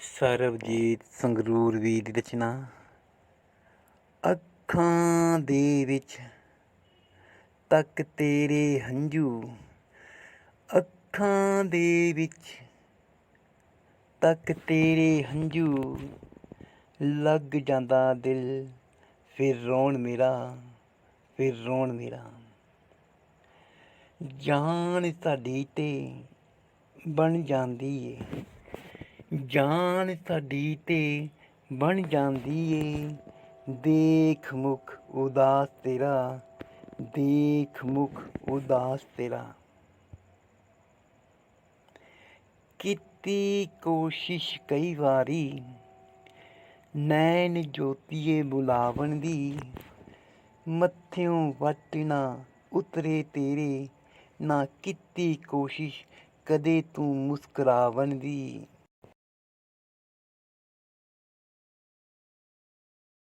ਸਰਬਜੀਤ ਸੰਗਰੂਰ ਵੀਰ ਦੀ ਰਚਨਾ। ਅੱਖਾਂ ਦੇ ਵਿੱਚ ਤੱਕ ਤੇਰੇ ਹੰਝੂ। ਅੱਖਾਂ ਦੇ ਵਿੱਚ ਤੱਕ ਤੇਰੇ ਹੰਝੂ। ਲੱਗ ਜਾਂਦਾ ਦਿਲ, ਫਿਰ ਰੋਣ ਮੇਰਾ, ਫਿਰ ਰੋਣ ਮੇਰਾ। ਜਾਨ ਸਾਡੀ ਤੇ ਬਣ ਜਾਂਦੀ ਏ। ਜਾਨ ਸਾਡੀ ਤੇ ਬਣ ਜਾਂਦੀ ਏ। ਦੇਖ ਮੁਖ ਉਦਾਸ ਤੇਰਾ, ਦੇਖ ਮੁਖ ਉਦਾਸ ਤੇਰਾ। ਕੀਤੀ ਕੋਸ਼ਿਸ਼ ਕਈ ਵਾਰੀ, ਨੈਣ ਜੋਤੀਏ ਬੁਲਾਵਣ ਦੀ। ਮੱਥਿਓਂ ਵੱਟ ਨਾ ਉਤਰੇ ਤੇਰੇ, ਨਾ ਕੀਤੀ ਕੋਸ਼ਿਸ਼ ਕਦੇ ਤੂੰ ਮੁਸਕਰਾਵਣ ਦੀ।